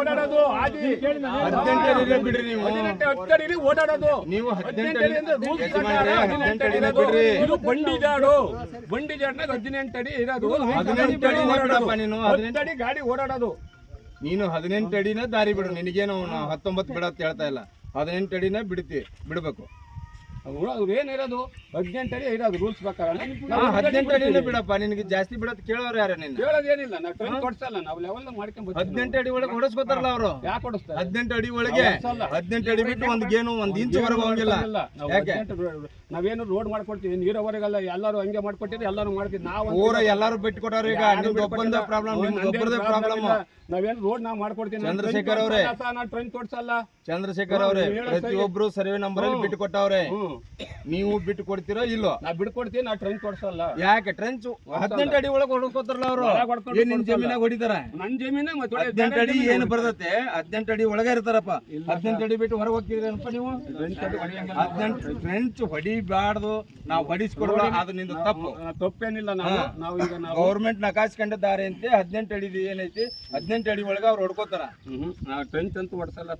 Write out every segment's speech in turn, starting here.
ಓಡಾಡೋದು ಆದಿ. ಬಿಡ್ರಿ ನೀವು. ಹದಿನೆಂಟು ಹತ್ತು ಅಡಿಲಿ ಓಡಾಡೋದು. ನೀವು ಹದಿನೆಂಟು ಹದಿನೆಂಟು ಅಂದ್ರೆ rules ಯಜಮಾನ್ರೆ, ಪ್ರಕಾರ ಹದಿನೆಂಟು ಹದಿನೆಂಟು ಅಡಿ ಇರೋದು. ಬಿಡ್ರಿ. ಇದು ಬಂಡಿ ಜಾಡು. ಬಂಡಿ ಜಾಡ್ನಾಗ ಹದಿನೆಂಟು ಅಡಿ ಇರೋದು. ಹದಿನೆಂಟು ಅಡಿ ಬಿಡಪ್ಪ ನೀನು, ಹದಿನೆಂಟು. ಅಡಿ ಗಾಡಿ ಓಡಾಡೋದು. ನೀನು ಹದಿನೆಂಟು ಅಡಿನ ದಾರಿ ಬಿಡು. ನಿನಗೇನು ಹತ್ತೊಂಬತ್ತು ಬಿಡತ್ತ ಹೇಳ್ತಾ ಇಲ್ಲ. ಹದಿನೆಂಟು ಅಡಿನ ಬಿಡ್ತಿ ಬಿಡ್ಬೇಕು. ಅವ್ರು ಏನಿರೋದು ಹದಿನೆಂಟು ಅಡಿ ಇರೋದು ರೂಲ್ಸ್ ಪ್ರಕಾರ. ಹದಿನೆಂಟು ಅಡಿನೇ ಬಿಡಪ್ಪ ನಿನಗೆ ಜಾಸ್ತಿ ಬಿಡತ್ ಕೇಳೋರು ಯಾರು ನಿನ್ನ? ಕೇಳೋದೇನಿಲ್ಲ ನಾವು ಟ್ರೈನ್ ಕೊಡ್ಸಲ್ಲ ನಾವು ಲೆವೆಲ್ ಮಾಡ್ಕೊಂಡ್ ಹದಿನೆಂಟು ಅಡಿ ಒಳಗೆ ಹೊಡಸ್ಕೋತಾರಲ್ಲ ಅವರು? ಯಾಕೆ ಹೊಡಿಸ್ತಾರೆ ಹದಿನೆಂಟು ಅಡಿ ಒಳಗೆ. ಹದಿನೆಂಟು ಅಡಿ ಬಿಟ್ಟು ಒಂದ್ ಗೇನು ಒಂದ್ ಇಂಚು ಹೊರಗೆ ಹೋಗಿಲ್ಲ ಯಾಕೆ? ನಾವೇನು ರೋಡ್ ಮಾಡ್ಕೊಡ್ತೀವಿ ನೀರವರೆಗೆಲ್ಲ ಎಲ್ಲರೂ ಹಂಗೆ ಮಾಡ್ಕೊಟ್ಟಿದ್ರೆ ಎಲ್ಲರೂ ಮಾಡ್ತೀವಿ. ನಾವು ಊರ ಎಲ್ಲಾರು ಬಿಟ್ಟು ಕೊಟ್ಟವ್ರು ಈಗ ನಿಮ್ದು ಒಬ್ಬಂದ ಪ್ರಾಬ್ಲಮ್ ನಿಮ್ದು ಒಬ್ಬರದೇ ಪ್ರಾಬ್ಲಮ್ ನಾವೇನು ರೋಡ್ ನಾವು ಮಾಡ್ಕೊಡ್ತೀವಿ ಚಂದ್ರಶೇಖರ್ ಅವರೇ. ನಾನು ಟ್ರೈನ್ ತೋಡ್ಸಲ್ಲ ಚಂದ್ರಶೇಖರ್ ಅವ್ರೆ ಪ್ರತಿಯೊಬ್ರು ಸರ್ವೆ ನಂಬರ್ ಅಲ್ಲಿ ಬಿಟ್ಟು ಕೊಟ್ಟವ್ರೆ. ನೀವು ಬಿಟ್ಟು ಕೊಡ್ತೀರೋ ಇಲ್ಲೋ? ನಾ ಬಿಡ್ಕೊಡ್ತೀವಿ ನಾ ಟ್ರೆಂಚ್ ಕೊಡ್ಸಲ್ಲ. ಯಾಕೆ? ಟ್ರೆಂಚ್ ಹದಿನೆಂಟು ಅಡಿ ಒಳಗೆ ಹೊಡ್ಕೋತಾರಲ್ಲ ಅವರು. ಏನ್ ನಿನ್ ಜಮೀನಾಗ ಹೊಡಿತಾರ? ನನ್ ಜಮೀನ ಹದಿನೆಂಟು ಅಡಿ ಏನು ಬರ್ತತೆ ಹದಿನೆಂಟು ಅಡಿ ಒಳಗೆ ಇರ್ತಾರಪ್ಪ. ಹದಿನೆಂಟು ಅಡಿ ಬಿಟ್ಟು ಹೊರಗೆ ಹೋಗ್ತಿದ್ರಪ್ಪ ನೀವು? ಹದಿನೆಂಟು ಟ್ರೆಂಚ್ ಹೊಡಿಬಾರ್ದು. ನಾವು ಹೊಡಿಸ್ಕೊಡಲ್ಲ ಅದು ನಿಂದು ತಪ್ಪು. ತಪ್ಪೇನಿಲ್ಲ ನಾವು. ನಾವು ಈಗ ಗೌರ್ಮೆಂಟ್ನ ಕಾಸ್ಕೊಂಡಿದ್ದಾರೆ ಅಂತ. ಹದಿನೆಂಟು ಅಡಿ ಏನೈತಿ? ಹದಿನೆಂಟು ಅಡಿ ಒಳಗೆ ಅವ್ರು ಹೊಡ್ಕೋತಾರ. ಟ್ರೆಂಚ್ ಅಂತೂ ಹೊಡ್ಸಲ್ಲ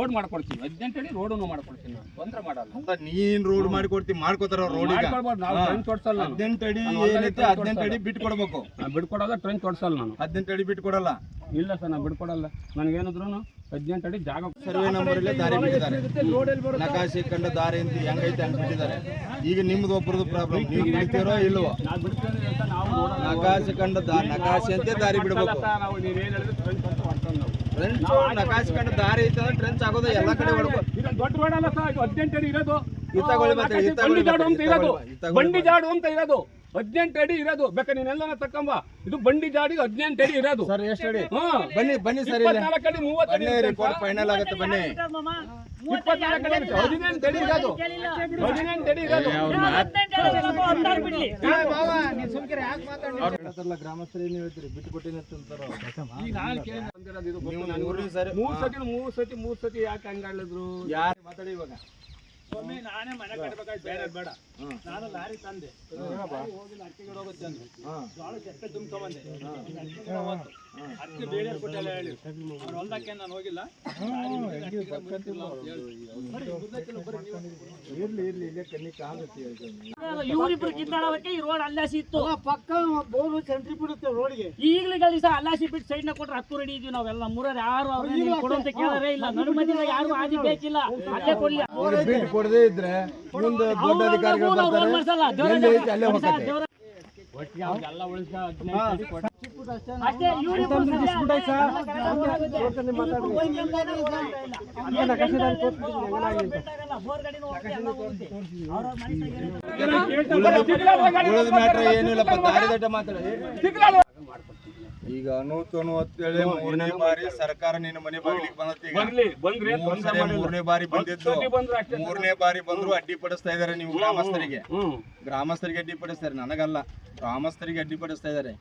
ರೋಡ್ ಮಾಡ್ಕೊಡ್ತೀವಿ ಹದಿನೆಂಟು ಅಡಿ ರೋಡನ್ನು ಮಾಡ್ಕೊಡ್ತೀವಿ ನಾವು ತೊಂದ್ರೆ ಮಾಡಲ್ಲ. ನೀನ್ ರೋಡ್ ಮಾಡ್ಕೊಡ್ತೀವಿ ಮಾಡ್ಕೋತಾರ ರೋಡ್ ಮಾಡ್ಕೊಳ್ಬಾರ್ದು ಮಾಡ್ಕೊಡ್ಬೋದು ನಾವು ಟ್ರೆಂಚ್ ಹೊಡ್ಸಲ್ಲ ನಾನು ಹದಿನೆಂಟು ಅಡಿ ಬಿಟ್ಕೊಡಲ್ಲ ಹದಿನೆಂಟು ಅಡಿ ಬಿಟ್ಟು ಕೊಡ್ಬೇಕು. ನಾ ಬಿಡ್ಕೊಡೋದ ಟ್ರೆಂಚ್ ಹೊಡ್ಸಲ್ಲ ನಾನು. ಹದಿನೆಂಟು ಅಡಿ ಬಿಟ್ಟು ಕೊಡಲ್ಲ. ಇಲ್ಲ ಸರ್ ನಾ ಬಿಡ್ಕೊಡಲ್ಲ ನನಗೇನಿದ್ರು ಹದಿನೆಂಟು ಅಡಿ ಜಾಗ ಸರ್ವೆ ನಂಬರ್ ಇಲ್ಲೇ ದಾರಿ ಬಿಟ್ಟಿದ್ದಾರೆ. ನಕಾಶೆ ಕಂಡ ದಾರಿ ಅಂತ ಹೆಂಗೈತೆ ಅಂತ ಬಿಟ್ಟಿದ್ದಾರೆ. ಈಗ ನಿಮ್ದು ಒಬ್ಬರದು ಪ್ರಾಬ್ಲಮ್ ನೀವು ಬಿಡ್ತೀರೋ ಇಲ್ವೋ? ನಕಾಶಿ ಕಂಡ ನಕಾಶೆ ಅಂತ ದಾರಿ ಬಿಡ್ಬೇಕು ಅಂತ ನಾವು ನೀವೇನ್ ಹೇಳಿದ್ರೆ ಟ್ರೆಂಚ್ ಅಂತ ಹೊಡ್ಕೊಂಡು ನಾವು ಟ್ರೆಂಚ್ ನಕಾಶೆ ಕಂಡ ದಾರಿ ಐತೆ ಅಂದ್ರೆ ಟ್ರೆಂಚ್ ಆಗೋದು ಎಲ್ಲಾ ಕಡೆ ಹೊಡ್ಕೊ. ಇದು ದೊಡ್ಡ ರೋಡ್ ಅಲ್ಲ ಸರ್ ಇದು ಹದಿನೆಂಟು ಅಡಿ ಇರೋದು. ಇತ್ತಾಗೊಳ್ಳಿ ಮತ್ತೆ, ಬಂಡಿ ಜಾಡು ಅಂತ ಇರೋದು. ಬಂಡಿ ಜಾಡು ಅಂತ ಇರೋದು. ಹದಿನೆಂಟು ಅಡಿ ಇರೋದು. ಬೇಕಾ ನೀನೆಲ್ಲ ತಕ್ಕಂಬ ಇದು ಬಂಡಿ ಜಾಡಿಗೆ ಹದಿನೆಂಟು ಅಡಿ ಇರೋದು. ಸರ್ ಎಷ್ಟು ಅಡಿ? ಹಾ. ಬನ್ನಿ ಬನ್ನಿ ಸರ್ ಇಪ್ಪತ್ನಾಲ್ಕು ಅಡಿ ಮೂವತ್ತು ಅಡಿ ಬನ್ನಿ ರಿಪೋರ್ಟ್ ಫೈನಲ್ ಆಗುತ್ತೆ ಬನ್ನಿ. ಇಪ್ಪತ್ನಾಲ್ಕು ಅಡಿ ಇರುತ್ತೆ. ಹದಿನೆಂಟು ಅಡಿ ಇರೋದು. ಹದಿನೆಂಟು ಇರೋದು. ಗ್ರಾಮಸ್ಥರು ಏನ್ ಹೇಳ್ತೀರಿ ಬಿಟ್ಟು ಕೊಟ್ಟಿನಿ ಮೂರ್ ಸತಿ ಮೂರ್ ಸತಿ ಮೂರ್ ಸತಿ ಯಾಕೆ ಹಂಗಾಡ್ಲಿದ್ರು? ಯಾರು ಮಾತಾಡಿ ಇವಾಗ. ನಾನೇ ಮನೆ ಕಟ್ಟಬೇಕಾದ್ರೆ ಬೇರೆ ಬೇಡ ನಾನು ಲಾರಿ ತಂದೆ. ಹೋಗಿ ಅಕ್ಕಿಗೆ ಹೋಗುತ್ತೆ ಅಂದ್ರು ಜೋಳ ಚೆಕ್ಕೆ ತುಂಬ್ಕೊಂಬಂದೆ. ಅಕ್ಕಿ ಬೇರೆ ಕೊಟ್ಟೆಲ್ಲ ಹೇಳಿ. ಅವ್ರ ಹೊಲ್ದಕ್ಕೆ ನಾನು ಹೋಗಿಲ್ಲ. ಇರ್ಲಿ ಇರ್ಲಿ ಇಲ್ಲೇ ಕಣ್ಣಿ ಇವ್ರಿಬ್ರು ಕಿತ್ತಾಡೋದಕ್ಕೆ ಈ ರೋಡ್ ಅಲ್ಲಾಸಿ ಇತ್ತು. ಪಕ್ಕ ಬೋರ್ ಸೆಂಟ್ರಿ ಬಿಡುತ್ತೆ ರೋಡ್ಗೆ. ಈಗಲೂ ದಿವಸ ಅಲ್ಲಾಸಿ ಬಿಟ್ಟು ಸೈಡ್ನ ಕೊಟ್ರೆ ಹತ್ತು ರೆಡಿ ಇದೀವಿ ನಾವೆಲ್ಲ. ನಮ್ಮೂರಲ್ಲಿ ಯಾರು ಅವ್ರನ್ನ ಕೊಡುವಂತ ಕೇಳರೇ ಇಲ್ಲ. ನಡು ಮಧ್ಯದಾಗ ಯಾರು ಆದಿ ಬೇಕಿಲ್ಲ. ಅಲ್ಲೇ ಕೊಡ್ಲಿ. ಕೊಡದೇ ಇದ್ರೆ ಮುಂದೆ ದೊಡ್ಡ ಅಧಿಕಾರಿಗಳು ಬರ್ತಾರೆ. ಎಲ್ಲಿ ಐತೆ ಅಲ್ಲೇ ಹೋಗ್ತಾರೆ. ಉಳಿದ ಮ್ಯಾಟ್ರ್ ಏನಿಲ್ಲಪ್ಪ ದಾರಿ ದಡ್ಡ ಮಾತಾಡಿ ಈಗ ಹೇಳಿ ಮೂರನೇ ಬಾರಿ ಸರ್ಕಾರ ನಿನ್ನ ಮನೆ ಬಾಗಿಲಿಗೆ ಮೂರ್ ಸರಿ. ಮೂರನೇ ಬಾರಿ ಬಂದಿದ್ದು. ಮೂರನೇ ಬಾರಿ ಬಂದ್ರು ಅಡ್ಡಿ ಪಡಿಸ್ತಾ ಇದಾರೆ ನೀವು ಗ್ರಾಮಸ್ಥರಿಗೆ. ಗ್ರಾಮಸ್ಥರಿಗೆ ಅಡ್ಡಿ ಪಡಿಸ್ತಾರೆ ನನಗಲ್ಲ. ಗ್ರಾಮಸ್ಥರಿಗೆ ಅಡ್ಡಿ ಪಡಿಸ್ತಾ ಇದಾರೆ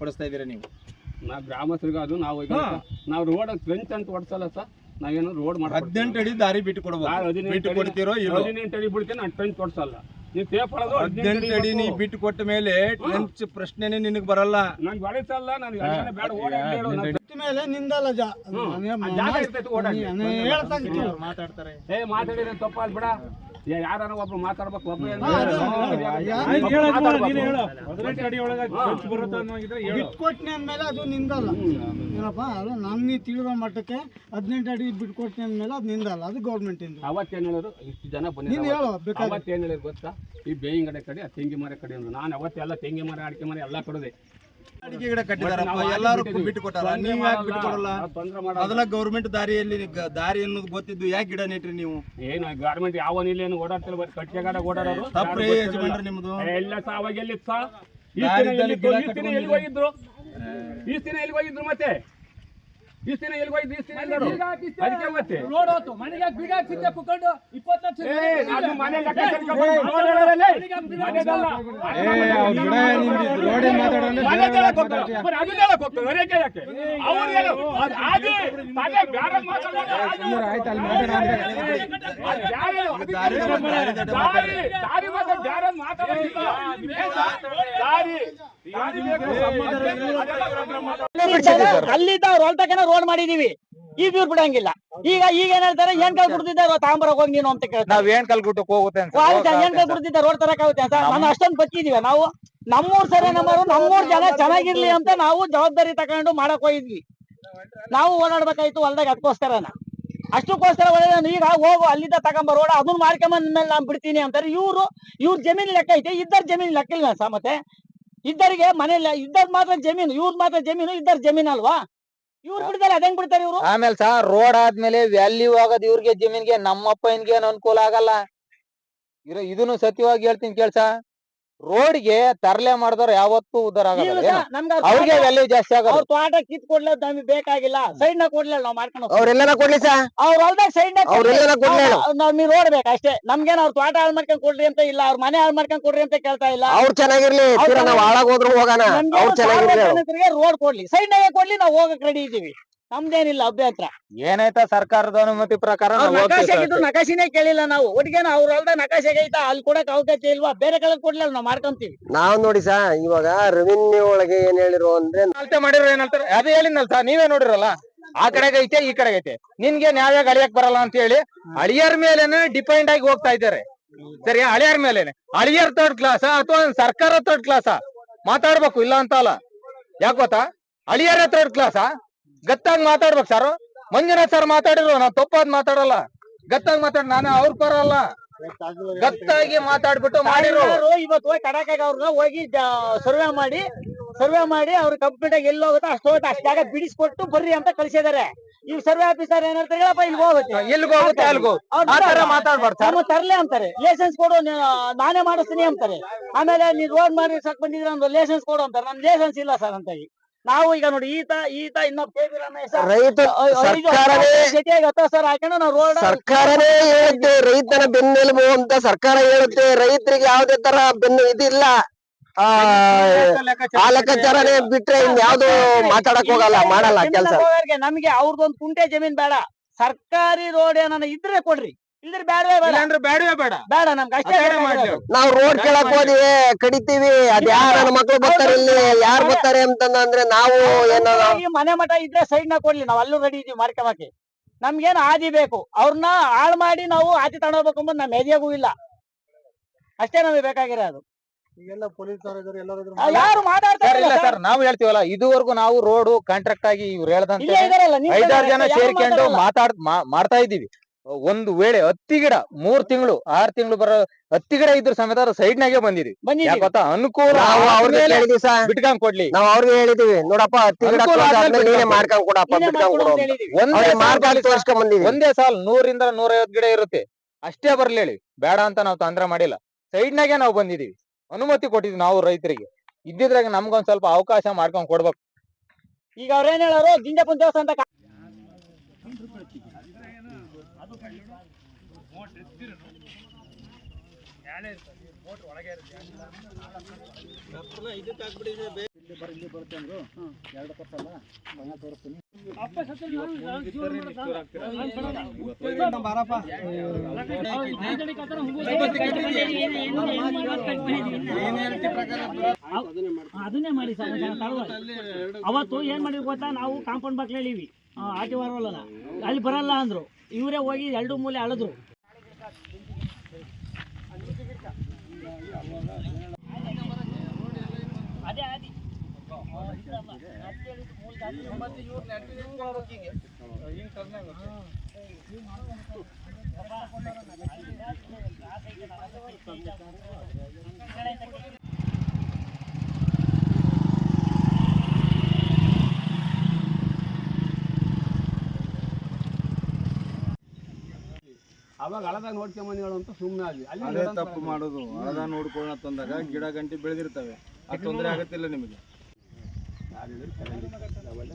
ಪಡಿಸ್ತಾ ಇದ್ದೀರಾ ನೀವು? ನಾ ಗ್ರಾಮಸ್ಥರಿಗೆ ಅದು ನಾವು ಈಗ ನಾವು ರೋಡ್ ಟ್ರೆಂಚ್ ಅಂತ ಹೊಡ್ಸಲ್ಲ ಸರ್. ನಾವೇನು ರೋಡ್ ಹದಿನೆಂಟು ಅಡಿ ದಾರಿ ಬಿಟ್ಟು ಕೊಡ್ಬೋದು ಬಿಟ್ಟು ಕೊಡ್ತೀರೋ ಹದಿನೆಂಟು ಅಡಿ ಬಿಡ್ತೀನಿ ನಾನು ಟ್ರೆಂಚ್ ಹೊಡ್ಸಲ್ಲ ನೀವು ಹದಿನೆಂಟು ಅಡಿ ನೀ ಬಿಟ್ಟು ಕೊಟ್ಟ ಮೇಲೆ ಟ್ರೆಂಚ್ ಪ್ರಶ್ನೆನೇ ನಿನಗೆ ಬರಲ್ಲ. ಬಿಟ್ಟ ಮೇಲೆ ನಿಂದಲ್ಲ ಜಾ ಆ ಜಾಗ ಇರ್ತೈತೆ ಓಡಾಡಿ. ಹೇಳ್ತಾ ಮಾತಾಡ್ತಾರೆ. ಬಿಡ. ಯಾರು ಒಬ್ರು ಮಾತಾಡ್ಬೇಕು ಒಬ್ರು ಬಿಟ್ಕೊಟ್ನಿ ಅಂದ್ಮೇಲೆ ಅದು ನಿಂದಲ್ಲ. ಏನಪ್ಪ ಅದು ನನ್ಗೆ ತಿಳಿದ ಮಟ್ಟಕ್ಕೆ ಹದಿನೆಂಟು ಅಡಿ ಬಿಟ್ಕೊಟ್ನಿ ಅಂದ್ಮೇಲೆ ಅದು ನಿಂದಲ್ಲ. ಅದು ಗೌರ್ಮೆಂಟ್ ಇಂದ. ಅವತ್ತೇನ್ ಹೇಳಿದ್ರು ಇಷ್ಟು ಜನ ನೀನು ಬಂದಿದ್ರು ಹೇಳು ಬೇಕಾದ್ರೆ. ಅವತ್ತೇನ್ ಹೇಳಿದ್ರು ಗೊತ್ತಾ? ಈ ಬೇಯಿಂಗಡೆ ಕಡೆ ಆ ತೆಂಗಿ ಮರ ಕಡೆ ಅಂದ್ರು. ನಾನು ಅವತ್ತೆಲ್ಲ ತೆಂಗಿ ಮರ ಅಡಿಕೆ ಮರ ಎಲ್ಲ ಕಡೆದೆ. ಅಡಿಕೆ ಗಿಡ ಕಟ್ಟಿದಾರಪ್ಪ ಎಲ್ಲಾರು ಬಿಟ್ಟು ಕೊಟ್ಟಾರ ನೀವು ಯಾಕೆ ಬಿಟ್ಟು ಕೊಡಲ್ಲ? ಮೊದಲ ಗೌರ್ಮೆಂಟ್ ದಾರಿಯಲ್ಲಿ ಗ- ದಾರಿ ಅನ್ನೋದು ಗೊತ್ತಿದ್ದು ಯಾಕೆ ಗಿಡ ನೆಟ್ರಿ ನೀವು? ಏನು ಗಾರ್ಮೆಂಟ್ ಯಾವ ಏನು ಓಡಾಡ್ತಿಲ್ಲ ಬರೀ ಕಟ್ಟಿಗೆಗಾಡ ಓಡಾಡೋರು ತಪ್ಪ್ರಿ ಯಜಮಾನ್ರಿ ನಿಮ್ದು. ಎಲ್ಲ ಸಾ ಅವಾಗ ಎಲ್ಲಿತ್ತ ಈ ದಾರಿದಲ್ಲಿ ದಿನ ಗಿಡ ಈ ದಿನ ಎಲ್ಲಿ ಹೋಗಿದ್ರು? ಈ ದಿನ ಎಲ್ಲಿ ಹೋಗಿದ್ರು ಮತ್ತೆ? ದಿನ ಎಲ್ಲಿ ಹೋಗಿ ಅದಕ್ಕೆ ಮತ್ತೆ. ರೋಡ್ ಹೋತು ಮನೆಗೆ ಬೀಗ ಇಪ್ಪತ್ತು ಲಕ್ಷ ಮನೆ. ಅಲ್ಲಿದ್ದ ರೋಡ್ ಮಾಡಿದೀವಿ. ಈಗ ಇವ್ರು ಬಿಡಂಗಿಲ್ಲ. ಈಗ ಈಗ ಏನ್ ಹೇಳ್ತಾರೆ? ಏನ್ ಕಲ್ ಬಿಡ್ತಿದ್ದಾರೆ ತಾಂಬರ ಹೋಗಿ ನೀನು ಅಂತ ಕೇಳ್ತಾರೆ. ನಾವ್ ಏನ್ ಕಲ್ಗುಟ್ಟಕ್ ಹೋಗುತ್ತೆ ಅಂತ ಆಗುತ್ತೆ, ಏನ್ ಕಲ್ ಬಿಡ್ತಿದ್ದಾರೆ ರೋಡ್ ತರಕ್ ಆಗುತ್ತೆ ಅಂತ. ನಾನು ಅಷ್ಟೊಂದು ಬಚ್ಚಿದೀವಿ. ನಾವು ನಮ್ಮೂರ್ ಸರಿ ನಮ್ಮರು ನಮ್ಮೂರ್ ಜನ ಚೆನ್ನಾಗಿರ್ಲಿ ಅಂತ ನಾವು ಜವಾಬ್ದಾರಿ ತಗೊಂಡು ಮಾಡಕ್ ಹೋಗಿದ್ವಿ. ನಾವು ಓಡಾಡ್ಬೇಕಾಯ್ತು ಹೊಲ್ದಾಗ ಅದಕ್ಕೋಸ್ಕರನ ಅಷ್ಟಕ್ಕೋಸ್ಕರ ಒಳ್ಳೆ ಈಗ ಹೋಗು ಅಲ್ಲಿಂದ ತಗೊಂಬರೋಡ ಅದನ್ನ ಮಾಡ್ಕೊಂಬಂದ ಮೇಲೆ ನಾನು ಬಿಡ್ತೀನಿ ಅಂತಾರೆ. ಇವ್ರು ಇವ್ರ ಜಮೀನ್ ಲೆಕ್ಕ ಐತೆ. ಇದ್ದರ್ ಜಮೀನ್ ಲೆಕ್ಕ ಇಲ್ಲ ಸರ್ ಮತ್ತೆ? ಇದ್ದರಿಗೆ ಮನೇಲಿ ಇದ್ದರ್ ಮಾತ್ರ ಜಮೀನು ಇವ್ರ ಮಾತ್ರ ಜಮೀನು ಇದ್ದರ್ ಜಮೀನ್ ಅಲ್ವಾ? ಇವ್ರು ಬಿಡ್ತಾರೆ ಇವ್ರು? ಆಮೇಲೆ ಸಹ ರೋಡ್ ಆದ್ಮೇಲೆ ವ್ಯಾಲ್ಯೂ ಆಗೋದ್ ಇವ್ರಿಗೆ, ಜಮೀನ್ಗೆ, ನಮ್ಮಪ್ಪ ಇನ್ಗೇನ್ ಅನುಕೂಲ ಆಗಲ್ಲ? ಇರೋ, ಇದನ್ನು ಸತ್ಯವಾಗಿ ಹೇಳ್ತೀನಿ ಕೇಳ್ಸ ರೋಡ್ಗೆ ತರಲೆ ಮಾಡಿದವ್ರು ಯಾವತ್ತೂ ಉದ್ದಾರ ಆಗಲ್ಲ? ಅವ್ರಿಗೆ ವ್ಯಾಲ್ಯೂ ಜಾಸ್ತಿ ಅವ್ರ ಆಗೋದು ತೋಟ ಕಿತ್ ಕೊಡ್ಲೇ ನಮಗೆ ಬೇಕಾಗಿಲ್ಲ. ಸೈಡ್ನ ಕೊಡ್ಲಿಲ್ಲ ನಾವು ಮಾಡ್ಕೊಂಡು ಅವ್ರೆಲ್ಲ ಕೊಡ್ಲಿ ಸರ್ ಅವ್ರ ಹೊಲ್ದಾಗ ಸೈಡ್ ಅವ್ರೆಲ್ಲನ ಕೊಡ್ಲಿ ಹೇಳು. ನಮ್ಗೆ ನೋಡ್ಬೇಕು ಅಷ್ಟೇ. ನಮ್ಗೇನ್ ಅವ್ರ ತೋಟ ಹಾಳು ಮಾಡ್ಕೊಂಡ್ ಕೊಡ್ರಿ ಅಂತ ಇಲ್ಲ ಅವ್ರ ಮನೆ ಹಾಳು ಮಾಡ್ಕೊಂಡ್ ಕೊಡ್ರಿ ಅಂತ ಕೇಳ್ತಾ ಇಲ್ಲ. ಅವ್ರು ಚೆನ್ನಾಗಿರ್ಲಿ. ನಾವ್ ಹೋಗೋಣ. ಅವ್ರು ಚೆನ್ನಾಗಿರ್ಲಿ. ರೋಡ್ ಕೊಡ್ಲಿ. ಸೈಡ್ ನಾಗೆ ಕೊಡ್ಲಿ ನಾವು ಹೋಗಕ್ ರೆಡಿ ಇದೀವಿ. ನಮ್ದೇನಿಲ್ಲ ಅಭ್ಯಂತರ. ಏನಾಯ್ತಾ ಸರ್ಕಾರದ ಅನುಮತಿ ಪ್ರಕಾರ ಅವ್ರ ನಾವು ಹೋಗ್ತೀವಿ ನಕಾಶೆ ಸರ್ ಇದ್ರು ನಕಾಶಿನೇ ಕೇಳಿಲ್ಲ ನಾವು. ಒಟ್ಟಿಗೆ ಅವ್ರ ಹೊಲ್ದಾಗ ನಕಾಶೆ ಐತಾ ಅಲ್ಲಿ ಕೊಡಕ್ ಅವಕಾಶ ಇಲ್ವಾ? ಬೇರೆ ಕಡೆ ಕೊಡ್ಲಿಲ್ಲ ನಾವು ಮಾಡ್ಕೊಂತೀವಿ. ನಾವ್ ನೋಡಿ ಸಾ ಇವಾಗ ರೆವಿನ್ಯೂ ಒಳಗೆ ಏನ್ ಹೇಳಿರು ಅಂದ್ರೆ ಅಳತೆ ಮಾಡಿರೋ ಏನ್ ಹೇಳ್ತಾರೆ ಅದೇ ಸಾ ಸರ್ ನೀವೇ ನೋಡಿರಲ್ಲ. ಆ ಕಡೆಗೈತೆ ಐತೆ ಈ ಕಡೆಗೈತೆ ಐತೆ. ನಿನ್ಗೆ ನ್ಯಾಯ ಅಳಿಯಕ್ ಬರಲ್ಲ ಅಂತ ಹೇಳಿ ಅಳಿಯರ್ ಮೇಲೆನೆ ಡಿಪೆಂಡ್ ಆಗಿ ಹೋಗ್ತಾ ಇದ್ದಾರೆ. ಸರಿ ಅಳಿಯರ್ ಮೇಲೆನೆ. ಅಳಿಯರ್ ತರ್ಡ್ ಕ್ಲಾಸ್ ಅಥವಾ ಸರ್ಕಾರ ತರ್ಡ್ ಕ್ಲಾಸ್ ಮಾತಾಡ್ಬೇಕು ಇಲ್ಲ ಅಂತ ಅಲ್ಲ. ಯಾಕ್ ಗೊತ್ತಾ? ಅಳಿಯರ ತರ್ಡ್ ಕ್ಲಾಸ್ ಗತ್ತಾಗಿ ಮಾತಾಡ್ಬೇಕು ಸರ್ ಮಂಜುನಾಥ್ ಸರ್ ಮಾತಾಡಿದ್ರು ನಾವ್ ತಪ್ಪಾದ್ ಮಾತಾಡಲ್ಲ. ಗತ್ತಾಗಿ ಮಾತಾಡ್ ನಾನು ಅವ್ರ ಪರಲ್ಲ ಗತ್ತಾಗಿ ಮಾತಾಡ್ಬಿಟ್ಟು ಮಾಡಿರೋ. ಇವತ್ತು ಹೋಗಿ ಕಡಕಾಗ ಅವ್ರನ್ನ ಹೋಗಿ ಸರ್ವೆ ಮಾಡಿ ಸರ್ವೆ ಮಾಡಿ ಅವ್ರ ಕಂಪ್ಲೀಟ್ ಆಗಿ ಎಲ್ಲಿ ಹೋಗುತ್ತೋ ಅಷ್ಟು ಹೋಗುತ್ತೆ ಅಷ್ಟು ಜಾಗ ಬಿಡಿಸ್ಕೊಟ್ಟು ಬರ್ರಿ ಅಂತ ಕಳ್ಸಿದಾರೆ. ಈ ಸರ್ವೆ ಆಫೀಸರ್ ಏನ್ ಹೇಳ್ತಾರೆ ಹೇಳಪ್ಪ ಇಲ್ಲಿ ಹೋಗುತ್ತೆ. ಇಲ್ಲಿ ಹೋಗುತ್ತೆ ಬಿಡಲ್ಲ. ಮಾತಾಡ್ಬಾರ್ದು ಸರ್ ತರ್ಲೆ ಅಂತಾರೆ. ಲೈಸೆನ್ಸ್ ಕೊಡು ನಾನೇ ಮಾಡಿಸ್ತೀನಿ ಅಂತಾರೆ. ಆಮೇಲೆ ನೀವು ರೋಡ್ ಮಾಡಿ ಸಾಕ್ ಬಂದಿದ್ರೆ ಲೈಸೆನ್ಸ್ ಕೊಡು ಅಂತಾರೆ. ನನ್ ಲೈಸೆನ್ಸ್ ಇಲ್ಲ ಸರ್ ಅಂತ ಹೇಳಿ. ನಾವು ಈಗ ನೋಡಿ ಈತ ಈತ ಇನ್ನೊಬ್ಬ ಸರ್ಕಾರನೇ ಹೇಳುತ್ತೆ ರೈತನ ಬೆನ್ನೆಲುಬು ಅಂತ ಸರ್ಕಾರ ಹೇಳುತ್ತೆ ರೈತರಿಗೆ ಯಾವ್ದೇ ತರ ಬೆನ್ನು ಇದಿಲ್ಲ. ಆ ಆ ಲೆಕ್ಕಾಚಾರನೇ ಬಿಟ್ರೆ ಇನ್ ಯಾವ್ದು ಮಾತಾಡಕ್ ಹೋಗಲ್ಲ ಮಾಡಲ್ಲ ಕೆಲ್ಸ. ನಮಗೆ ಅವ್ರದೊಂದು ಕುಂಟೆ ಜಮೀನ್ ಬೇಡ. ಸರ್ಕಾರಿ ರೋಡ್ ಏನಾನ ಇದ್ರೆ ಕೊಡ್ರಿ. ಇಲ್ದ್ರೆ ಬೇಡವೇ ಬೇಡ. ಇಲ್ಲಾಂದ್ರೆ ಬೇಡವೇ ಬೇಡ. ಬೇಡ ನಮ್ಗೆ ಅಷ್ಟೇ ಅಷ್ಟೇ ಬೇಕಾಗಿರೋದು. ಮಾಡ್ಲಿ. ನಾವ್ ರೋಡ್ ಕೆಳಕ್ ಹೋದ್ವಿ ಕಡಿತೀವಿ ಅದ್ ಯಾರ ನನ್ನ ಮಕ್ಳು ಬರ್ತಾರೆ ಇಲ್ಲಿ ಯಾರು ಬರ್ತಾರೆ ಅಂತಂದ್ರೆ ನಾವು ಏನೋ ಈ ಮನೆ ಮಠ ಇದ್ರೆ ಸೈಡ್ನ ಕೊಡ್ಲಿ ನಾವ್ ಅಲ್ಲೂ ರೆಡಿ ಇದೀವಿ ಮಾಡ್ಕೊಂಬಕ್ಕೆ ನಮ್ಗೇನು ಆದಿ ಬೇಕು ಅವ್ರನ್ನ ಹಾಳು ಮಾಡಿ ನಾವು ಆದಿ ತಗೊಂಡೋಗ್ಬೇಕು ಅಂತ ನಮ್ಮ ಎದೆಗೂ ಇಲ್ಲ. ಅಷ್ಟೇ ನಮಗೆ ಬೇಕಾಗಿರೋದು. ಅದು ಯಾರು ಮಾತಾಡ್ತಾ ಸರ್ ಇಲ್ಲ ಇಲ್ಲ ಸರ್. ಸರ್ ನಾವು ಹೇಳ್ತೀವಲ್ಲ ಇದುವರೆಗೂ ನಾವು ರೋಡ್ ಕಾಂಟ್ರಾಕ್ಟ್ ಆಗಿ ಇವ್ರು ಹೇಳ್ದಂತೆ ಐದಾರು ಜನ ಸೇರ್ಕೊಂಡು ಮಾತಾಡ್ ಮಾ- ಮಾಡ್ತಾ ಇದ್ದೀವಿ. ಒಂದು ವೇಳೆ ಹತ್ತಿ ಗಿಡ ಮೂರ್ ತಿಂಗಳು ಆರ್ ತಿಂಗಳು ಬರೋ ಹತ್ತಿ ಗಿಡ ಇದ್ರ ಸಮೇತ ಸೈಡ್ ನಾಗೆ ಬಂದಿದ್ದೀವಿ. ಗೊತ್ತಾ? ಅನುಕೂಲ ನಾವು ಅವ್ರಿಗೆ ಆದ್ಮೇಲೆ ಬಿಟ್ಕೊಂಡ್ ಕೊಡ್ಲಿ. ನಾವ್ ಅವ್ರಿಗೆ ಹೇಳಿದೀವಿ ನೋಡಪ್ಪ ಹತ್ತಿ ಗಿಡ ಅನುಕೂಲ ಕೊಡ್ತಾದ್ಮೇಲೆ ಆದ್ಮೇಲೆ ನೀನೇ ಬಿಟ್ಕೊಂಡ್ ಮಾಡ್ಕೊಂಡ್ ಕೊಡಪ್ಪ ನೀನೇ ಬಿಟ್ಕೊಂಡ್ ಮಾಡ್ಕೊಡು ಕೊಡು ಅಂತ ಹೇಳಿದೀವಿ. ಒಂದೇ ಅವ್ರಿಗೆ ಸಾಲ್ ಮಾಡ್ಕೊಂಡ್ ಬಾಳಿ ತೋರ್ಸ್ಕೊಂಡ್ ಬಂದಿವಿ ಒಂದೇ ಸಾಲ್ ನೂರಿಂದ ನೂರೈವತ್ ಗಿಡ ಇರುತ್ತೆ. ಅಷ್ಟೇ ಬರ್ಲಿ ಹೇಳಿ. ಬೇಡ ಅಂತ ನಾವು ತೊಂದ್ರೆ ಮಾಡಿಲ್ಲ. ಸೈಡ್ ನಾಗೆ ನಾವು ಬಂದಿದೀವಿ. ಅನುಮತಿ ಕೊಟ್ಟಿದ್ವಿ ನಾವು ರೈತರಿಗೆ. ಇದ್ದಿದ್ರಾಗ ನಮ್ಗೊಂದ್ ಸ್ವಲ್ಪ ಅವಕಾಶ ಮಾಡ್ಕೊಂಡ್ ಕೊಡ್ಬೇಕು. ಈಗ ಅವ್ರೇನ್ ಹೇಳೋರು ಗಿಂಜಪ್ಪನ ದೇವಸ್ಥಾನ ಅಂತ ಕಾ- ಅದನ್ನೇ ಮಾಡಿ ಸರ್ ಅವತ್ತು ಏನ್ ಮಾಡಿದ್ರು ಗೊತ್ತಾ? ನಾವು ಕಾಂಪೌಂಡ್ ಬಾಕ್ಲೇಳಿವಿ ಆಟಿ ಬರೋಲ್ಲ ಅಲ್ಲಿ ಬರಲ್ಲ ಅಂದ್ರು. ಇವರೇ ಹೋಗಿ ಎರಡು ಮೂಲೆ ಅಳದ್ರು. ಅದೇ ಆದಿ. ಅವಾಗ ಹಳದ ನೋಡ್ಕೊಂಬಂದು ಹೇಳು ಅಂತ ಸುಮ್ಮನೆ ಆಗಿ ಅಲ್ಲಿ ತಪ್ಪು ಮಾಡೋದು. ಹಳದ ನೋಡ್ಕೊಳ್ಳೋ ತಂದಾಗ ಗಿಡ ಗಂಟಿ ಬೆಳೆದಿರ್ತವೆ. ಆ ತೊಂದರೆ ಆಗತ್ತಿಲ್ಲ ನಿಮಗೆ?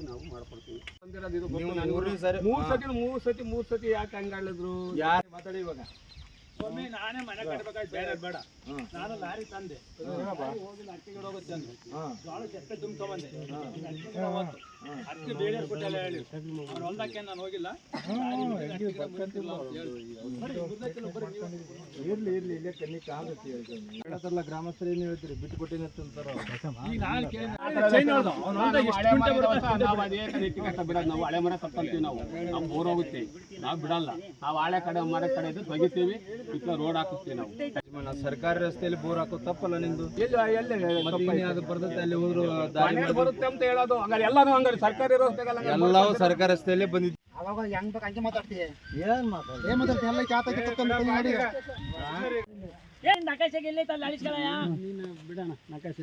ನಾವು ಮಾಡ್ಕೊಡ್ತೀವಿ ಮೂರ್ ಸತಿ ಮೂರ್ ಸತಿ ಮೂರ್ ಸತಿ ಯಾಕೆ ಹಂಗ ಹೇಳಿದ್ರು ಯಾರು ಮಾತಾಡಿ ಇವಾಗ. ಸ್ವಾಮಿ ನಾನೇ ಮನೆ ಕಟ್ಬೇಕಾಯ್ತು. ಬೇರೆ ಬೇಡ. ನಾನು ಲಾರಿ ತಂದೆ. ಹೋಗಿ ಅಕ್ಕಿ ಗಿಡ ಹೋಗುತ್ತೆ ಅಂದ್ರೆ ಜೋಳ ಚೆಪ್ಪೆ ತುಂಬ್ಕೊಂಬಂದೆ ಅದಕ್ಕೆ ಬೇರೆ ಕೊಟ್ಟೆಲ್ಲ ಹೇಳಿ. ಅವ್ರ ಹೊಲ್ದಕ್ಕೆ ನಾನು ಹೋಗಿಲ್ಲ. ದಾರಿ ಬಿಟ್ಟಿದ್ದು ಅಕ್ಕಿ ಗಿಡ ಮುರಿತಿಲ್ಲ ಹೇಳಿ. ಬರ್ರಿ, ನೀವು. ಇರ್ಲಿ ಇರ್ಲಿ ಇಲ್ಲೇ ಕಣ್ಣಿಕ್ ಆಗುತ್ತೆ ಹೇಳತ್ತಲ್ಲ ಗ್ರಾಮಸ್ಥರು ಏನ್ ಹೇಳ್ತೀರಿ ಬಿಟ್ಟು ಕೊಟ್ಟಿನ ಅಂತಾರ? ನಾವು ಅದೇ ಇಟ್ಟಿಗೆ ಬಿಡೋದು. ನಾವು ಹಳೆ ಮರ ತಪ್ಪಂತೀವಿ ನಾವು. ನಾವು ಬೋರ್ ಹೋಗುತ್ತೆ. ನಾವು ಬಿಡಲ್ಲ. ನಾವು ಹಳೆ ಕಡೆ ಮರ ಕಡೆ ಇದ್ದು ತೆಗಿತೀವಿ. ರೋಡ್ ಹಾಕಿಸ್ತೀವಿ ನಾವು. ಸರ್ಕಾರಿ ರಸ್ತೆಯಲ್ಲಿ ಬೋರ್ ಹಾಕೋ ತಪ್ಪಲ್ಲ ಈಗ ಅದು ಬರ್ತದೆ ಅಲ್ಲಿ ಹೋದ್ರು ದಾರಿ ಬರುತ್ತೆ ಅಂತ ಹೇಳೋದು ಹಂಗಾರೆ ಎಲ್ಲಾನು ಹಂಗಾರೆ ಸರ್ಕಾರಿ ರಸ್ತೆಗೆಲ್ಲ ಎಲ್ಲವೂ ಸರ್ಕಾರಿ ರಸ್ತೆಯಲ್ಲಿ ಬಂದಿದ್ದು ಅವಾಗ ಹೆಂಗ್ ಬೇಕು ಹಂಗೆ ಮಾತಾಡ್ತೀಯ? ಏನ್ ಮಾತಾಡ್ತೀಯ? ಎಲ್ಲ ಚಾತ ಕಿತ್ತಂದು ಏನ್ ನಕಾಶೆಗೆ ಎಲ್ಲಿ ಅಲ್ಲಿ ಅಳಿಸ್ಕೊಳಯ್ಯ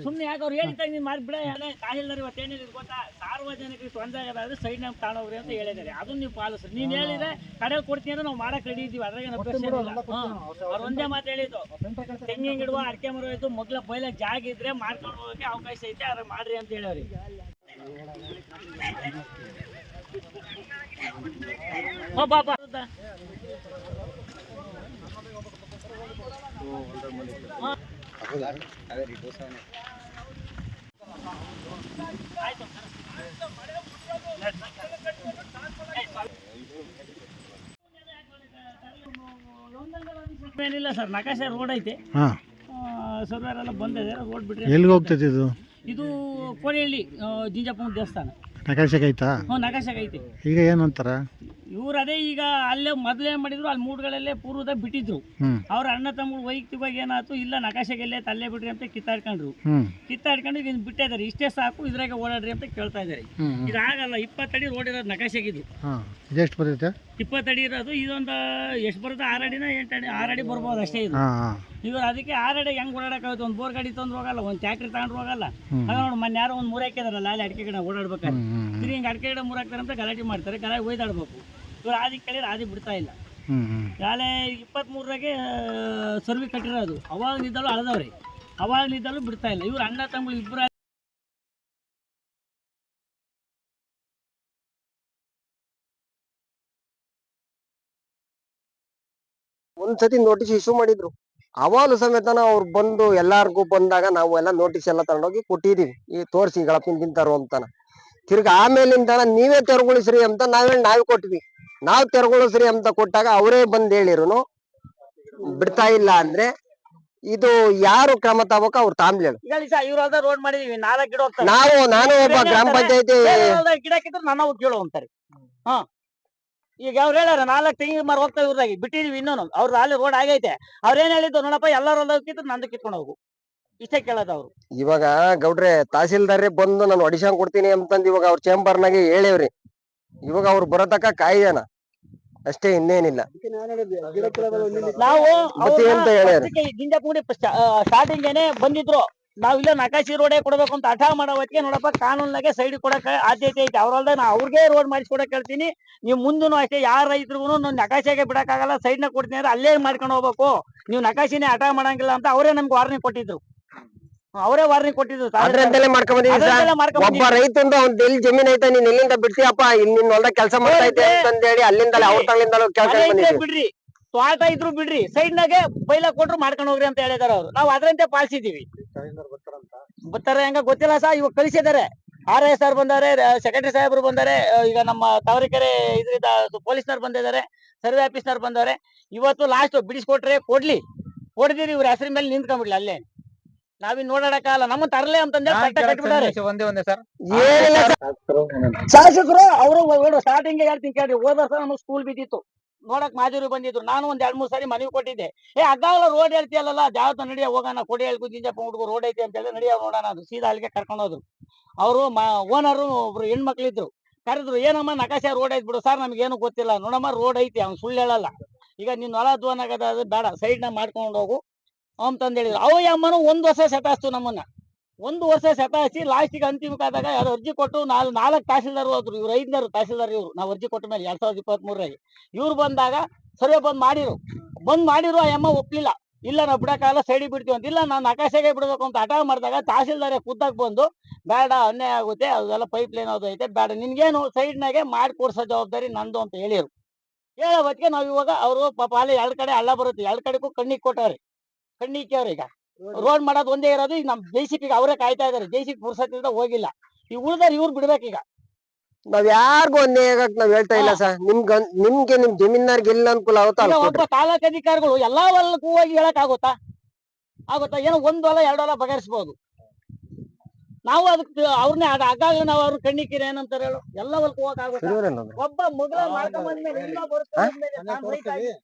ಸುಮ್ಮನೆ ಯಾಕೆ ಅವ್ರು ಹೇಳಿದ್ದಾಗ ನೀನು ಮಾಡಿ ಬಿಡ ತಹಸೀಲ್ದಾರ್ ಇವತ್ತು ಏನಿದೆ ಗೊತ್ತಾ? ಸಾರ್ವಜನಿಕರಿಗೆ ತೊಂದರೆ ಆಗದಾದ್ರೆ ಸೈಡ್ ನಮ್ಗೆ ಕಾಣೋರಿ ಅಂತ ಹೇಳಿದ್ದಾರೆ. ಅದನ್ನ ನೀವು ಪಾಲಿಸ್ರಿ. ನೀನು ಹೇಳಿದ್ರೆ ಕಡೆ ಕೊಡ್ತೀನಿ ಅಂದ್ರೆ ನಾವು ಮಾಡಕ್ ರೆಡಿ ಇದೀವಿ. ಅದ್ರಾಗ ಏನು ಪ್ರಶ್ನೆ ಇಲ್ಲ. ಅವ್ರು ಒಂದೇ ಮಾತು ಹೇಳಿದ್ದು. ತೆಂಗಿನ ಗಿಡವ ಅಡಿಕೆ ಮರ ಇದ್ದು ಮೊಗ್ಲ ಬೈಲ ಜಾಗ ಇದ್ರೆ ಮಾಡ್ಕೊಂಡು ಹೋಗಕ್ಕೆ ಅವಕಾಶ ಐತೆ ಅದ್ರ ಮಾಡ್ರಿ ಅಂತ ಹೇಳವ್ರಿ ಒಬ್ಬ ಪಾಪ ಏನಿಲ್ಲ ಸರ್ ನಕಾಶೆ ರೋಡ್ ಐತೆ. ಸರ್ವೇರ್ ಎಲ್ಲ ಬಂದಿದೆ ರೋಡ್ ಬಿಟ್ರೆ ಎಲ್ಲಿಗೆ ಹೋಗ್ತೈತೆ ಇದು? ಇದು ಕೋಡಿಹಳ್ಳಿ ಜಿಂಜಪ್ಪನ ದೇವಸ್ಥಾನ. ನಕಾಶೆಗೆ ಐತಾ ಹ್ಞೂ ನಕಾಶೆಗೆ ಐತಿ. ಈಗ ಏನು ಅಂತಾರ? ಇವ್ರು ಅದೇ ಈಗ ಅಲ್ಲೇ ಮೊದಲೇ ಮಾಡಿದ್ರು ಅಲ್ಲಿ ಮೂಡ್ಗಳಲ್ಲೇ ಪೂರ್ವದ ಬಿಟ್ಟಿದ್ರು. ಹ್ಮ್. ಅವ್ರ ಅಣ್ಣ ತಮ್ಮ ವೈಯಕ್ತಿಕವಾಗಿ ಏನಾಯ್ತು ಇಲ್ಲ ನಕಾಶೆಗೆಲ್ಲೇ ತಲ್ಲೇ ಬಿಡ್ರಿ ಅಂತ ಕಿತ್ತಾಡ್ಕೊಂಡ್ರು. ಹ್ಮ್. ಕಿತ್ತಾಡ್ಕೊಂಡು ಈಗ ಬಿಟ್ಟಿದ್ದಾರೆ ಇಷ್ಟೇ ಸಾಕು ಇದ್ರಾಗ ಓಡಾಡ್ರಿ ಅಂತ ಕೇಳ್ತಾ ಇದ್ದಾರೆ ಹ್ಮ್ ಇದಾಗಲ್ಲ ಇಪ್ಪತ್ತಡಿ ರೋಡ್ ಇರೋದು ನಕಾಶೆಗಿದು ಹಾಂ ಬರುತ್ತೆ ಬರ್ತೈತೆ? ಇಪ್ಪತ್ತಡಿ ಇರೋದು ಇದೊಂದು ಎಷ್ಟು ಬರುತ್ತೆ ಆರು ಅಡಿನ ಎಂಟು ಅಡಿ ಆರು ಅಡಿ ಬರ್ಬೋದು ಅಷ್ಟೇ ಇದು. ಇವ್ರು ಅದಕ್ಕೆ ಆರು ಅಡಿ ಹೆಂಗ್ ಓಡಾಡಕ್ಕಾಗುತ್ತೆ? ಒಂದು ಬೋರ್ ಗಾಡಿ ತಂದು ಹೋಗಲ್ಲ ಒಂದು ಟ್ಯಾಕ್ಟ್ರಿ ತಗೊಂಡು ಹೋಗಲ್ಲ. ಹಾಗೆ ನೋಡಿ ಮೊನ್ನೆ ಯಾರೋ ಒಂದು ಮೂರು ಹಾಕಿದಾರಲ್ಲ ಅಲ್ಲಿ ಅಡಿಕೆ ಗಿಡ ಓಡಾಡ್ಬೇಕಾದ್ರೆ. ಇದು ಹಿಂಗೆ ಅಡಿಕೆ ಗಿಡ ಮೂರು ಹಾಕ್ತಾರೆ ಅಂತ ಗಲಾಟೆ ಮಾಡ್ತಾರೆ ಗಲಾಟೆ ಒಯ್ದಾಡ್ಬೇಕು. ಇವ್ರು ಆದಿ ಕೇಳಿದ್ರೆ ಆದಿ ಬಿಡ್ತಾ ಇಲ್ಲ. ನಾಳೆ ಇಪ್ಪತ್ತ್ಮೂರರಾಗೆ ಸರ್ವಿ ಕಟ್ಟಿರೋದು. ಅವಾಗ ನಿದ್ದಲು ಅಳದವ್ರಿ. ಅವಾಗ ನಿದ್ದಲು ಬಿಡ್ತಾ ಇಲ್ಲ. ಇವ್ರು ಅಣ್ಣ ತಮ್ಮ ಇಬ್ಬರು ಒಂದ್ಸತಿ ನೋಟಿಸ್ ಇಶ್ಯೂ ಮಾಡಿದ್ರು. ಅವಾಗಲೂ ಸಮೇತ ಅವ್ರು ಬಂದು ಎಲ್ಲಾರ್ಗೂ ಬಂದಾಗ ನಾವು ಎಲ್ಲ ನೋಟಿಸ್ ಎಲ್ಲ ತಗೊಂಡೋಗಿ ಕೊಟ್ಟಿದೀವಿ. ಈ ತೋರ್ಸಿ ಗಳಪಿನ ತಿಂತಾರು ಅಂತಾನ ತಿರ್ಗ ಆಮೇಲಿಂದ ನೀವೇ ತೆರವುಗೊಳಿಸ್ರಿ ಅಂತ ನಾವೇ ನಾವೇ ಕೊಟ್ವಿ. ನಾವ್ ತೆರವುಗೊಳಿಸ್ರಿ ಅಂತ ಕೊಟ್ಟಾಗ ಅವರೇ ಬಂದ್ ಹೇಳಿರುನು ಬಿಡ್ತಾ ಇಲ್ಲ ಅಂದ್ರೆ ಇದು ಯಾರು ಕ್ರಮ ತಗೋಕ ಅವ್ರು ತಾಂಬ್ಲೇಳು ಈಗ ಇವ್ರ ಹೊಲ್ದಾಗ ರೋಡ್ ಮಾಡಿದೀವಿ ನಾಲ್ಕು ಗಿಡ ನಾವು ನಾನು ಒಬ್ಬ ಗ್ರಾಮ ಪಂಚಾಯತಿ ಗಿಡ ಹಾಕಿದ್ರೆ ನಾವು ಕೇಳು ಅಂತಾರೆ. ಹಾ. ಈಗ ಅವ್ರು ಹೇಳಾರ ನಾಲ್ಕು ತೆಂಗಿನ ಮರ ಹೋಗ್ತಾ ಇವ್ರಾಗಿ ಬಿಟ್ಟಿದೀವಿ ಇನ್ನೊಂದು. ಅವ್ರದ್ದು ಅಲ್ಲಿ ರೋಡ್ ಆಗೈತೆ. ಅವ್ರೇನ್ ಹೇಳಿದ್ರು ನೋಡಪ್ಪ ಎಲ್ಲಾರು ಕಿತ್ತು ನಂದು ಕಿತ್ಕೊಂಡು ಹೋಗು. ಇಷ್ಟೇ ಕೇಳೋದು ಅವ್ರು. ಇವಾಗ ಗೌಡ್ರೆ ತಹಸೀಲ್ದಾರೇ ಬಂದು ನಾನು ಅಡಿಷನ್ ಕೊಡ್ತೀನಿ ಅಂತಂದ್ ಇವಾಗ ಅವ್ರ ಚೇಂಬರ್ನಾಗೆ ಹೇಳೇವ್ರಿ. ಇವಾಗ ಅವ್ರು ಬರೋದಕ್ಕ ಕಾಯ್ದಾನ ಅಷ್ಟೇ ಇನ್ನೇನಿಲ್ಲ. ನಾವು? ಗಿಂಜಪುಡಿ ಸ್ಟಾರ್ಟಿಂಗ್ ಏನೆ ಬಂದಿದ್ರು ನಾವ್ ಇಲ್ಲ ನಕಾಶಿ ರೋಡೇ ಕೊಡ್ಬೇಕು ಅಂತ ಹಠ ಮಾಡೋ ಹೊತ್ತಿಗೆ ನೋಡಪ್ಪ ಕಾನೂನಾಗೆ ಸೈಡ್ ಕೊಡಕ್ಕೆ ಆದ್ಯತೆ ಐತೆ. ಅವ್ರಲ್ದ ನಾ ಅವ್ರಿಗೆ ರೋಡ್ ಮಾಡಿಸ್ಕೊಡಕ್ ಹೇಳ್ತೀನಿ. ನೀವು ಮುಂದೂ ಅಷ್ಟೇ ಯಾರ ರೈತರಿಗೂ ನಕಾಶೆಗೆ ಬಿಡಕ್ಕಾಗಲ್ಲ ಸೈಡ್ನ ಕೊಡ್ತೀನಿ ಅಂದ್ರೆ ಅಲ್ಲೇ ಮಾಡ್ಕೊಂಡು ಹೋಗ್ಬೇಕು. ನೀವು ನಕಾಶಿನೇ ಹಠ ಮಾಡಂಗಿಲ್ಲ ಅಂತ ಅವರೇ ನಮ್ಗೆ ವಾರ್ನಿಂಗ್ ಕೊಟ್ಟಿದ್ರು. ಅವರೇ ವಾರ್ನಿಂಗ್ ಕೊಟ್ಟಿದ್ರು. ಒಬ್ಬ ರೈತಂದು ಅವ್ನ್ ಎಲ್ಲಿ ಜಮೀನ್ ಐತೆ ನೀನ್ ಎಲ್ಲಿಂದ ಬಿಡ್ತೀಯಪ್ಪ ಇನ್ ಹೊಲ್ದಾಗ ಕೆಲಸ ಮಾಡ್ತಾ ಇದ್ದೆ ಹೇಳಿ ಅಲ್ಲಿಂದಲೇ ಅವ್ರ ತಗಳಿಂದಲೂ ಕೆಲಸ ಬಿಡ್ರಿ. ತೋಟ ಇದ್ರು ಬಿಡ್ರಿ. ಸೈಡ್ ನಾಗೆ ಬೈಲ ಕೊಟ್ರು ಮಾಡ್ಕೊಂಡು ಹೋಗ್ರಿ ಅಂತ ಹೇಳಿದಾರ ಅವ್ರು. ನಾವು ಅದ್ರಂತೆ ಪಾಲಿಸಿದೀವಿ ಬರ್ತಾರೆ ಹೆಂಗ ಗೊತ್ತಿಲ್ಲ ಸಾ ಇವಾಗ ಕಳಿಸಿದಾರೆ. ಆರ್ ಎಸ್ ಆರ್ ಬಂದಾರೆ ಸೆಕ್ರೆಟರಿ ಸಾಹೇಬರು ಬಂದಾರೆ ಈಗ ನಮ್ಮ ತಾವರೆಕೆರೆ ಇದರಿಂದ ಪೊಲೀಸ್ನವ್ರು ಬಂದಿದ್ದಾರೆ ಸರ್ವೆ ಆಫೀಸ್ನವ್ರು ಬಂದವ್ರೆ ಇವತ್ತು ಲಾಸ್ಟ್ ಬಿಡಿಸ್ಕೊಟ್ರೆ ಕೊಡ್ಲಿ. ಕೊಡ್ದಿರಿ ಇವ್ರ ಹೆಸರಿನ ಮೇಲೆ ನಿಂತ್ಕೊಂಡ್ಬಿಡ್ಲಿ ಅಲ್ಲೇ. ನಾವಿನ್ ನೋಡಾಡಕ್ಕಾಗಲ್ಲ ನಮ್ಮ ತರಲೆ ಅಂತಂದ್ರೆ ಒಂದೇ ಒಂದೇ ಸರ್. ಶಾಸಕರು ಅವರು ಸ್ಟಾರ್ಟಿಂಗ್ ಹೇಳ್ತೀನಿ ಕೇಳ್ರಿ. ಹೋದ ಸರ್ ನಮ್ಗೆ ಸ್ಕೂಲ್ ಬಿದ್ದಿತ್ತು. ನೋಡಕ್ ಮಾಜೂರಿ ಬಂದಿದ್ರು. ನಾನು ಒಂದ್ ಎರಡ್ ಮೂರ್ ಸಾರಿ ಮನವಿ ಕೊಟ್ಟಿದ್ದೆ. ಏ ಅದಾಗಲ್ಲ ರೋಡ್ ಹೇಳ್ತಿಯಲ್ಲ ಜಾವತ ನಡಿಯ ಹೋಗೋಣ, ಕೊಡಿ ಹೇಳ್ಕು ಜಿಂಜಪ್ಪ ಹುಡುಗರು ರೋಡ್ ಐತಿ ಅಂತ ಹೇಳಿ ನಡಿಯ ನೋಡೋಣ ಅದು. ಸೀದಾ ಅಲ್ಲಿಗೆ ಕರ್ಕೊಂಡು ಹೋದ್ರು. ಅವರು ಓನರು ಒಬ್ರು ಹೆಣ್ಮಕ್ಳಿದ್ರು. ಕರೆದ್ರು, ಏನಮ್ಮ ನಕಾಶ ರೋಡ್ ಐತ್ ಬಿಡು. ಸರ್ ನಮ್ಗೇನು ಗೊತ್ತಿಲ್ಲ. ನೋಡಮ್ಮ ರೋಡ್ ಐತಿ, ಅವ್ನು ಸುಳ್ಳು ಹೇಳಲ್ಲ. ಈಗ ನೀನ್ ಹೊಲ ದ್ವನ್ ಆಗದ ಅದು ಬೇಡ. ಸೈಡ್ನ ಮಾಡ್ಕೊಂಡು ಹೋಗು. ಅವ್ನ್ ಹೇಳಿದ್ರು. ಅವ ಯಮ್ಮನು ಒಂದ್ ವರ್ಷ ಸತಾಸ್ತು ನಮ್ಮನ್ನ. ಒಂದು ವರ್ಷ ಸತಾಯಿಸಿ ಲಾಸ್ಟಿಗೆ ಅಂತಿಮ ಕಾದಾಗ ಯಾರು ಅರ್ಜಿ ಕೊಟ್ಟು ನಾಲ್, ನಾಲ್ಕು ತಹಸೀಲ್ದಾರ್ ಹೋದ್ರು. ಇವ್ರು ಐದ್ನರು ತಹಸೀಲ್ದಾರ್ ಇವ್ರು. ನಾವು ಅರ್ಜಿ ಕೊಟ್ಟ ಮೇಲೆ ಎರಡ್ ಸಾವಿರದ ಇಪ್ಪತ್ತ್ ಇವ್ರು ಬಂದಾಗ ಸರ್ವೆ ಬಂದ್ ಮಾಡಿರು. ಬಂದ್ ಮಾಡಿರು ಆ ಅಮ್ಮ ಒಪ್ಲಿಲ್ಲ. ಇಲ್ಲ, ನಾವು ಬಿಡಕ್ಕಾಗಲ್ಲ, ಸೈಡಿಗೆ ಬಿಡ್ತೀವಿ ಅಂತ ಇಲ್ಲ ನಾನು ಆಕಾಶಕ್ಕೆ ಬಿಡಬೇಕು ಅಂತ ಹಠ ಮಾಡಿದಾಗ ತಹಸೀಲ್ದಾರೇ ಕುದ್ದಾಗ ಬಂದು ಬೇಡ ಅನ್ಯಾಯ ಆಗುತ್ತೆ. ಅದೆಲ್ಲ ಪೈಪ್ ಲೈನ್ ಅದು ಐತೆ. ಬೇಡ ನಿನ್ಗೇನು ಸೈಡ್ನಾಗೆ ಮಾಡಿ ಕೊಡ್ಸೋ ಜವಾಬ್ದಾರಿ ನಂದು ಅಂತ ಹೇಳಿರು. ಹೇಳೋ ನಾವು ಇವಾಗ ಅವರು ಪಾಪ ಅಲ್ಲಿ ಎರಡು ಕಡೆ ಹಳ್ಳ ಬರುತ್ತೆ. ಎರಡು ಕಡೆಗೂ ಕಣ್ಣಿಗೆ ಕೊಟ್ಟವ್ರಿ. ಕಣ್ಣಿಗೆ ಈಗ. ರೋಡ್ ಮಾಡೋದು ಒಂದೇ ಇರೋದು ಈಗ ನಮ್ ಜೈಸಿಕ್ ಈಗ ಪಿಗೆ ಅವರೇ ಕಾಯ್ತಾ ಇದಾರೆ ಜೆಸಿಪಿ ಪುರ್ಸತ್ತಿಂದ ಹೋಗಿಲ್ಲ. ಈ ಉಳ್ದಾರ ಇವ್ರು ಬಿಡ್ಬೇಕೀಗ ನಾವ್ ಯಾರಿಗೂ ಒಂದೇ ಆಗಕ್ ನಾವ್ ಹೇಳ್ತಾ ಇಲ್ಲ ಸರ್. ನಿಮ್ಗ ನಿಮ್ಗೆ ನಿಮ್ ಜಮೀನ್ದಾರ್ಗೆ ಗೆಲ್ಲ ಅನುಕೂಲ ಆಗುತ್ತಾ ಒಬ್ಬ ತಾಲೂಕು ಅಧಿಕಾರಿಗಳು ಎಲ್ಲಾ ಹೊಲಕ್ಕೂ ಹೋಗಿ ಹೇಳಕ್ ಆಗುತ್ತಾ? ಆಗುತ್ತಾ? ಏನೋ ಒಂದ್ ಹೊಲ ಎರಡು ಹೊಲ ಬಗೆಹರಿಸಬಹುದು ನಾವು ಅದಕ್ಕೆ ಅವ್ರನ್ನೇ ಆಗಾಗ ನಾವು ಅವ್ರ ಕಣ್ಣಿಕ್ಕಿರಿ ಏನಂತಾರೆ ಹೇಳು? ಎಲ್ಲ ಹೊಲಕ್ಕೂ ಹೋಗಕ್ ಆಗುತ್ತಾ? ಒಬ್ಬ ಮಗಳ ಮಾಡ್ಕೊಂಡ್ ಬಂದ್ಮೇಲೆ ಆಗಿ-